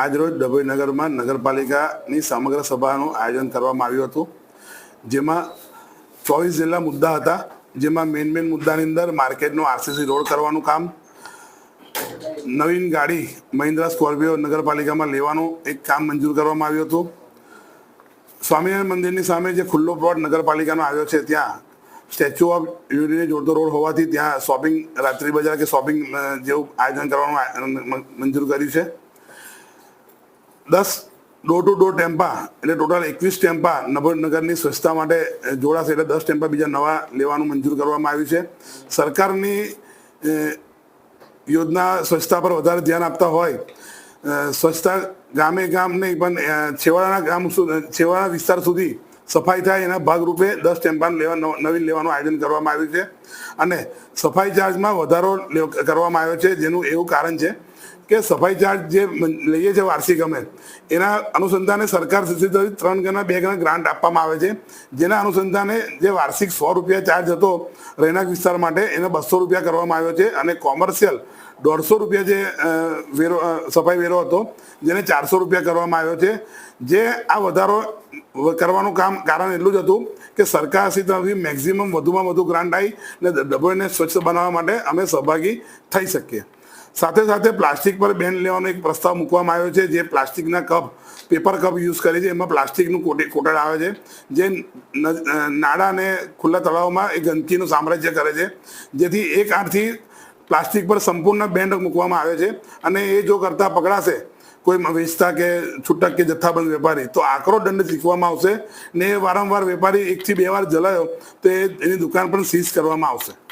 આજરોજ ડભોઈ નગરમાં નગરપાલિકાની સમગ્ર સભાનું આયોજન કરવામાં આવ્યું હતું. જેમાં ચોવીસ જેટલા મુદ્દા હતા. જેમાં મેઇન મેઇન મુદ્દાની અંદર માર્કેટનો આરસીસી રોડ કરવાનું કામ, નવીન ગાડી મહિન્દ્રા સ્કોર્પિયો નગરપાલિકામાં લેવાનું એક કામ મંજૂર કરવામાં આવ્યું હતું. સ્વામિનારાયણ મંદિરની સામે જે ખુલ્લો પ્લોટ નગરપાલિકાનો આવ્યો છે, ત્યાં સ્ટેચ્યુ ઓફ યુનિટીને જોડતો રોડ હોવાથી ત્યાં શોપિંગ રાત્રિ બજાર કે શોપિંગ જેવું આયોજન કરવાનું મંજૂર કર્યું છે. દસ ડોર ટુ ડોર ટેમ્પા એટલે ટોટલ એકવીસ ટેમ્પા નગરની સ્વચ્છતા માટે જોડાશે એટલે દસ ટેમ્પા બીજા નવા લેવાનું મંજૂર કરવામાં આવ્યું છે. સરકારની યોજના સ્વચ્છતા પર વધારે ધ્યાન આપતા હોય સ્વચ્છતા ગામે ગામ નહીં, પણ છેવાડાના ગામ છેવાડાના વિસ્તાર સુધી સફાઈ થાય એના ભાગરૂપે દસ ટેમ્પા લેવા, નવ- નવીન લેવાનું આયોજન કરવામાં આવ્યું છે. અને સફાઈ ચાર્જમાં વધારો કરવામાં આવ્યો છે, જેનું એવું કારણ છે કે સફાઈ ચાર્જ જે લઈએ છીએ વાર્ષિક અમે, એના અનુસંધાને સરકાર સુધી ત્રણ ગણા, બે ગણા ગ્રાન્ટ આપવામાં આવે છે. જેના અનુસંધાને જે વાર્ષિક સો રૂપિયા ચાર્જ હતો રહેણાંક વિસ્તાર માટે, એને બસો રૂપિયા કરવામાં આવ્યો છે અને કોમર્શિયલ દોઢસો રૂપિયા જે વેરો સફાઈ વેરો હતો, જેને ચારસો રૂપિયા કરવામાં આવ્યો છે. જે આ વધારો કરવાનું કામ, કારણ એટલું જ હતું કે સરકાર તરફથી મેક્ઝિમમ વધુમાં વધુ ગ્રાન્ટ આવી ને ડભોઈને સ્વચ્છ બનાવવા માટે અમે સહભાગી થઈ શકીએ. સાથે સાથે પ્લાસ્ટિક પર બેન લેવાનો એક પ્રસ્તાવ મૂકવામાં આવ્યો છે, જે પ્લાસ્ટિકના કપ, પેપર કપ યુઝ કરે છે. એમાં પ્લાસ્ટિકનું કોટે- કોટડ આવે છે. જે નાડા અને ખુલ્લા તળાવમાં એ ગંદકીનું સામ્રાજ્ય કરે છે. જેથી એક આઠથી પ્લાસ્ટિક પર સંપૂર્ણ બેન્ડ મૂકવામાં આવે છે અને એ જો કરતાં પકડાશે, કોઈ વેચતા કે છૂટક કે જથ્થાબંધ વેપારી, તો આકરો દંડ શીખવામાં આવશે ને વારંવાર વેપારી એકથી બે વાર જલાયો, તો એની દુકાન પણ સીઝ કરવામાં આવશે.